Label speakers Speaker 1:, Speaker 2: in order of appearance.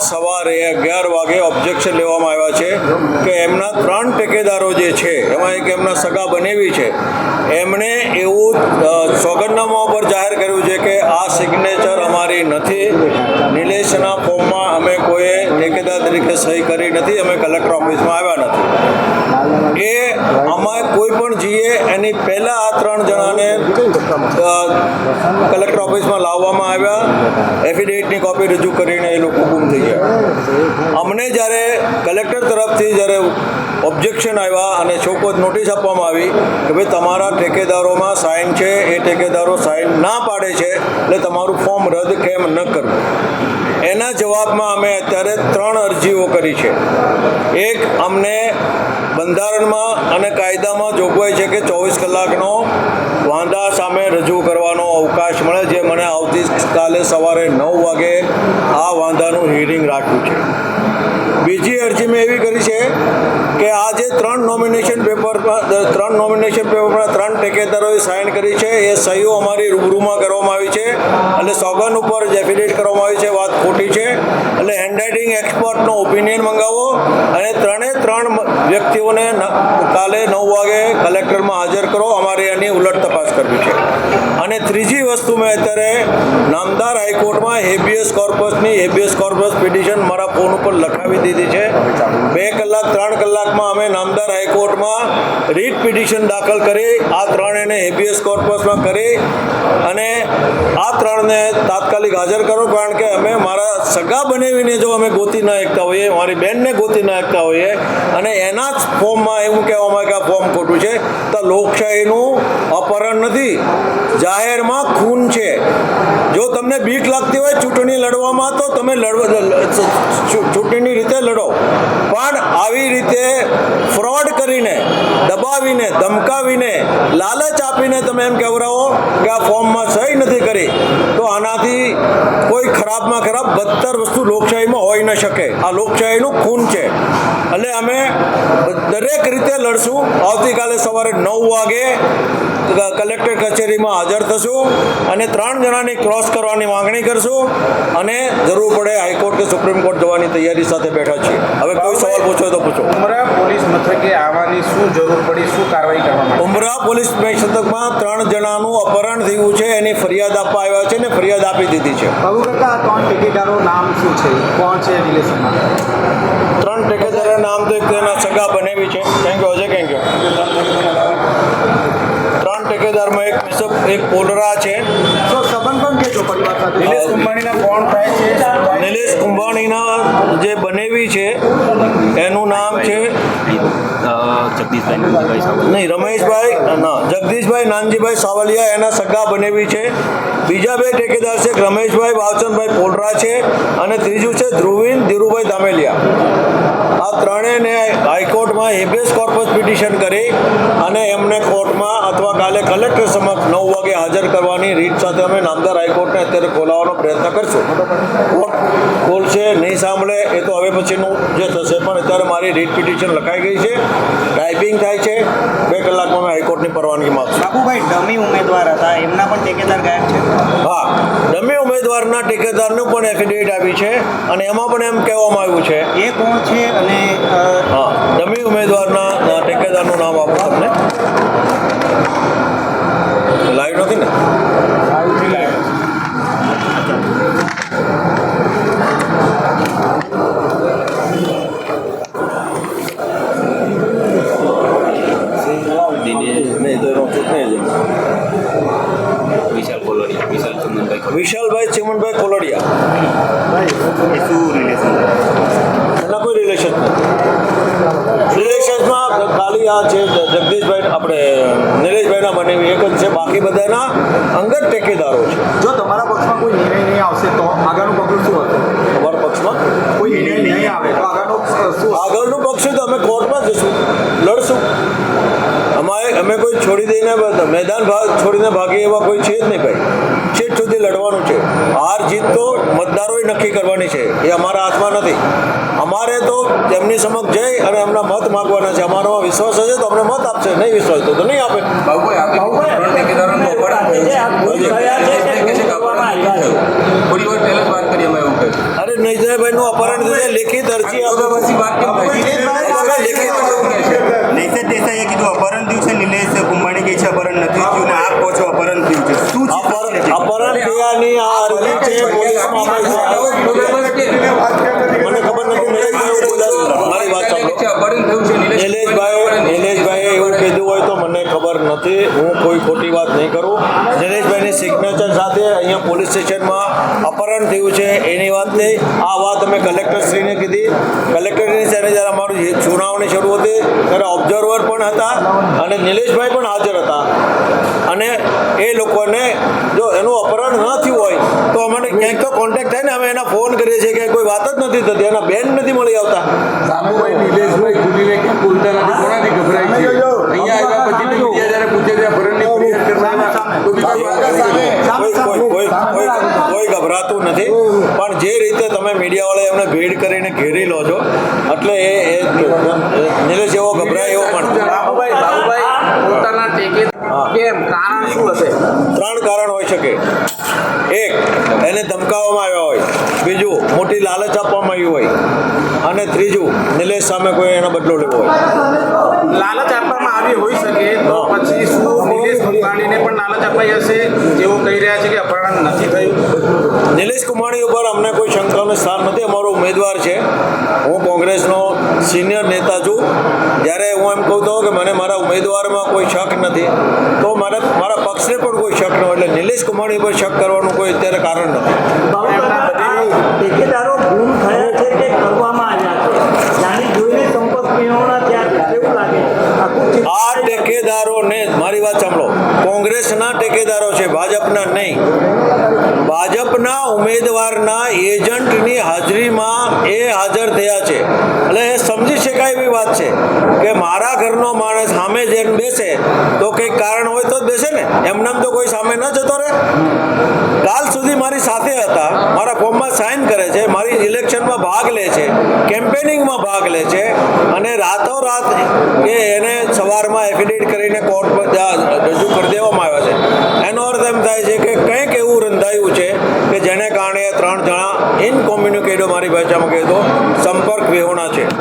Speaker 1: સવારે અગિયાર વાગે ઓબ્જેક્શન લેવામાં આવ્યા છે કે એમના ત્રણ ટેકેદારો જે છે, એમાં એક એમના સગા બનેવી છે. એમણે એવું સોગંદનામા ઉપર જાહેર કર્યું છે કે આ સિગ્નેચર અમારી નથી. નિલેશના ફોર્મમાં અમે કોઈએ ઠેકેદાર તરીકે સહી કરી નથી, અમે કલેક્ટર ઓફિસમાં આવ્યા નથી. એ અમારે કોઈ પણ જીએ એની પહેલાં આ ત્રણ જણાને કલેક્ટર ઓફિસમાં લાવવામાં આવ્યા, એફિડેવિટની કોપી રજૂ કરીને એ લોકો ગુમ થઈ ગયા. અમને જ્યારે કલેક્ટર તરફથી જ્યારે ઓબ્જેક્શન આવ્યા અને શોકોત નોટિસ આપવામાં આવી કે ભાઈ તમારા ઠેકેદારોમાં સાઇન છે, એ ઠેકેદારો સાઇન ના પાડે છે, એટલે તમારું ફોર્મ રદ કેમ ન કરવું? એના જવાબમાં અમે અત્યારે ત્રણ અરજીઓ કરી છે. એક અમને બંધારણમાં અને કાયદામાં જોગવાઈ છે કે ચોવીસ કલાકનો વાંધા સામે રજૂ કરવાનો અવકાશ મળે જે મને આવતીકાલે સવારે નવ વાગે આ વાંધાનું હિયરિંગ રાખ્યું છે. બીજી અરજી મેં એવી કરી છે કે આ જે ત્રણ નોમિનેશન પેપર ત્રણ નોમિનેશન પેપરમાં ત્રણ ટેકેદારોએ સાઇન કરી છે. એ સહીઓ અમારી રૂબરૂમાં કરવામાં આવી છે અને સોગન ઉપર ડેફિનેટ કરવામાં આવી છે. વાત ખોટી છે. એટલે હેન્ડરાઇટિંગ એક્સપર્ટનો ઓપિનિયન મંગાવો. અને ત્રણે ત્રણ વ્યક્તિઓને કાલે નવ વાગે કલેક્ટરમાં હાજર કરો. અમારે એની ઉલટ તપાસ કરવી છે. અને ત્રીજી વસ્તુ મેં અત્યારે નામદાર હાઈકોર્ટમાં હેબિયસ કોર્પસની હેબિયસ કોર્પસ પિટિશન મારા ફોન ઉપર લખાવી દીધી છે. બે કલાક, ત્રણ કલાકમાં અમે નામદાર હાઈકોર્ટમાં રીટ પિટિશન દાખલ કરી, આ ત્રણેને હેબિયસ કોર્પસમાં કરી અને આ ત્રણને તાત્કાલિક હાજર કરો. કારણ કે અમે મારા સગા બનેવીને જો અમે ગોતી ના હોઈએ મારી બેનને ગોતી ના હોઈએ અને એના જ ફોર્મમાં એવું કહેવામાં કે આ ફોર્મ ખોટું છે. તો લોકશાહીનું અપહરણ નથી, જાહેરમાં ખૂન છે. જો તમને બીક લાગતી હોય ચૂંટણી લડવામાં, તો તમે લડવા ચૂંટણીની રીતે લડો. પણ આવી રીતે ફ્રોડ કરીને દબાવીને ધમકાવીને લાલચ આપીને તમે એમ કહેવરાવો કે આ ફોર્મમાં સહી નથી કરી તો આનાથી કોઈ ખરાબમાં ખરાબ બદતર વસ્તુ લોકશાહીમાં હોઈ ન શકે. આ લોકશાહીનું ખૂન છે. એટલે અમે દરેક રીતે લડશું. આવતીકાલે સવારે નવ વાગે કલેક્ટર કચેરીમાં હાજર થશું અને ત્રણ જણાની ક્રોસ કરવાની માંગણી કરશું અને જરૂર પડે હાઈકોર્ટ કે સુપ્રીમ કોર્ટ જવાની તૈયારી સાથે બેઠા છીએ. હવે કોઈ સવાલ પૂછો હોય તો પૂછો.
Speaker 2: ઉમરા પોલીસ મથકે આવવાની શું જરૂર પડી શું કાર્યવાહી કરવા માટે
Speaker 1: ઉમરા પોલીસ મથકમાં ત્રણ જણાનું અપહરણ થયું છે એની ફરિયાદ આપવા આવ્યા છે ને ફરિયાદ આપી દીધી છે.
Speaker 3: બાબુ કાકા આ ત્રણ ટિકિટારો નામ શું છે? કોણ છે રિલેશનમાં?
Speaker 1: ત્રણ ઠેકેદારના નામ તો એક તેના સગા બનેવી છે. કેમ કે હજે કેમ કે ત્રણ ટેકેદારમાં એક મિસબ એક પોલરા છે.
Speaker 3: તો સંબંધ પણ કહેજો પરિવાર સાથે?
Speaker 2: નિલેશ કુંભાણીના કોણ થાય છે થાય છે?
Speaker 1: નિલેશ કુંભાણીના જે બનેવી છે એનું નામ છે?
Speaker 4: જગદીશભાઈ
Speaker 1: નહીં રમેશભાઈ ના જગદીશભાઈ નાનજીભાઈ સાવલિયા એના સગા બનેવી છે. બીજા બે ઠેકેદાર છે રમેશભાઈ વાવચંદભાઈ પોલરા છે અને ત્રીજું છે ધ્રુવીન ધીરુભાઈ દામેલિયા આ ત્રણેયને હાઈકોર્ટમાં હેબિયસ કોર્પસ પિટિશન કરી અને એમને કોર્ટમાં અથવા કાલે કલેક્ટર સમક્ષ નવ વાગે હાજર કરવાની રીત સાથે અમે નામદાર હાઈકોર્ટને અત્યારે ખોલાવવાનો પ્રયત્ન કરશું. કોર્ટ ખોલશે નહીં સાંભળે એ તો હવે પછીનું જે થશે પણ અત્યારે મારી રીટ પિટિશન લખાઈ ગઈ છે. ટાઈપિંગ થાય છે. બે કલાકમાં અમે હાઈકોર્ટની પરવાનગી માગશું.
Speaker 5: બાબુભાઈ ડમી ઉમેદવાર હતા એમના પણ ટેકેદાર ગાયબ છે.
Speaker 1: હા ડમી ઉમેદવારના ટેકેદારનું પણ એફિડેવિટ આપી છે અને એમાં પણ એમ કહેવામાં આવ્યું છે.
Speaker 5: એ કોણ છે અને
Speaker 1: હા ડમી ઉમેદવારના ટેકેદારનું નામ આપો તમને. લાઈવ નથી ને
Speaker 4: દિનેશ
Speaker 1: નહીં તો એનો ઠીક નહીં જ.
Speaker 4: વિશાલ કોલોડિયા વિશાલ ચંદનભાઈ કોલોડિયા
Speaker 1: વિશાલભાઈ ચિમનભાઈ કોલડિયા
Speaker 4: એ શું રિલેશન
Speaker 1: એના કોઈ રિલેશન નથી રિલેશન્સમાં ખાલી આ છે જગદીશભાઈ આપણે નિલેશભાઈના મને એક જ છે બાકી બધાના અંગત ટેકેદારો છે.
Speaker 3: જો તમારા પક્ષમાં કોઈ નિર્ણય નહીં આવશે તો આગળનું પગલું શું હતું
Speaker 1: તમારા પક્ષમાં?
Speaker 3: કોઈ નિર્ણય નહીં આવે તો આગળનું શું
Speaker 1: આગળનું પક્ષ છે તો અમે કોર્ટમાં જશું લડશું અમારે અમે કોઈ છોડી દઈને મેદાન ભાગ છોડીને ભાગે એવા કોઈ છે જ નહીં ભાઈ. છેક સુધી લડવાનું છે. હાર જીત તો મતદારોએ નક્કી કરવાની છે. એ અમારા હાથમાં નથી. અમારે તો તેમની સમક્ષ જઈ અને એમના મત માગવાના છે. અમારો વિશ્વાસ હશે તો અમને મત આપશે. નહીં વિશ્વાસ તો તો નહીં આપે.
Speaker 2: આપે ત્રણ ટેકેદારોનું અપહરણ થયું છે.
Speaker 1: હજી.
Speaker 2: પોલીસ કહે છે કે
Speaker 6: આવ્યા છો થોડી વાર પહેલા જ વાત કરી અમે એવું કહ્યું
Speaker 1: અરે નૈજરાભાઈનું અપહરણ થયું છે લેખિત અરજી
Speaker 6: તો
Speaker 1: આપો
Speaker 6: પછી વાત કેમ થઈ
Speaker 1: લેખિત
Speaker 4: નૈસદ દેસાઈએ કીધું અપહરણ થયું છે નિલેશ કુંભાણી કહે છે અપહરણ નથી થયું ને આપ કહો છો અપહરણ થયું છે શું છે
Speaker 1: અપહરણ અપહરણ થયાની આ અરજી છે પોલીસમાં અપાઈ છે મને ખબર નથી નિલેશભાઈ એવું બોલ્યા મારી વાત સાંભળો નિલેશભાઈ નિલેશભાઈએ એવું કીધું હોય તો મને નથી હું કોઈ ખોટી વાત નહીં કરું. જનેશભાઈની સિગ્નેચર સાથે અહીંયા પોલીસ સ્ટેશનમાં અપહરણ થયું છે એની વાત નહીં. આ વાત અમે કલેક્ટરશ્રીને કીધી. કલેક્ટરની સાથે જ્યારે અમારું સુનાવણી શરૂ હતી, ત્યારે ઓબ્ઝર્વર પણ હતા અને નિલેશભાઈ પણ હાજર હતા. અને એ લોકોને જો એનું અપહરણ ન થયું હોય, તો અમને ક્યાંક તો કોન્ટેક્ટ થાય ને, અમે એના ફોન કરીએ છીએ કે કોઈ વાત જ નથી થતી. એના બેન નથી મળી આવતા
Speaker 6: સાબુભાઈ નિલેશભાઈ ખુલીને કેમ બોલતા નથી કોનાથી ગભરાય છે અહીંયા આવ્યા પછી મીડિયા જ્યારે પૂછે છે અપહરણની ફરિયાદ કરવા આવ્યા, તો બી કોઈ વાત નથી
Speaker 1: કોઈ કોઈ કોઈ કોઈ કોઈ ગભરાતું નથી. પણ જે રીતે તમે મીડિયાવાળા એમને ભેડ કરીને ઘેરી લો છો એટલે એ નિલેશ એવો ગભરાય એવો પણ
Speaker 2: બાબુભાઈ બાબુભાઈ પોતાના ટેકે કેમ? કારણ શું હશે?
Speaker 1: ત્રણ કારણ હોઈ શકે. એક એને ધમકાવવામાં આવ્યા હોય. બીજું મોટી લાલચ આપવામાં આવી હોય. અને ત્રીજું નિલેશ સામે કોઈ એનો બદલો લેવો હોય.
Speaker 2: લાલચ આપવામાં આવી હોઈ શકે તો પછી શું નિલેશ કુંભાણીને પણ લાલચ અપાઈ હશે જેઓ કહી રહ્યા છે કે અપહરણ નથી થયું.
Speaker 1: નિલેશ કુમાણી ઉપર અમને કોઈ શંકાનું સ્થાન નથી. અમારો ઉમેદવાર છે. હું કોંગ્રેસનો સિનિયર નેતા છું. જ્યારે હું એમ કહું તો કે મને મારા ઉમેદવારમાં કોઈ શક નથી તો મારા મારા પક્ષને પણ કોઈ શક ન એટલે નિલેશ કુમાણી પર શક કરવાનું કોઈ અત્યારે કારણ નથી.
Speaker 5: ઠેકેદારો ગુમ થયા છે કે કરવામાં આવ્યા છે? જાણી જોઈને સંપર્ક મેળવણા
Speaker 1: આ ટેકેદારોને મારી વાત સાંભળો. કોંગ્રેસના ટેકેદારો છે, ભાજપના નહીં. ભાજપના ઉમેદવારના એજન્ટની હાજરીમાં એ હાજર થયા છે. એટલે એ સમજી શકાય એવી વાત છે કે મારા ઘરનો માણસ સામે જઈને બેસે, તો કંઈક કારણ હોય તો જ બેસે ને. એમનામ તો કોઈ સામે ન જતો રહે. કાલ સુધી મારી સાથે હતા, મારા ફોર્મમાં સાઇન કરે છે, મારી ઇલેક્શનમાં ભાગ લે છે કેમ્પેનિંગમાં ભાગ લે છે, અને રાતોરાત કે એને સવારમાં એફિડેવિટ કરીને કોર્ટ પર જા- રજૂ કરી દેવામાં આવ્યા છે. એનો અર્થ એમ થાય છે કે કંઈક એવું રંધાયું છે કે જેને કારણે ત્રણ જણા ઇનકોમ્યુનિકેટો મારી ભાષામાં કહેતો, સંપર્ક વિહોણા છે.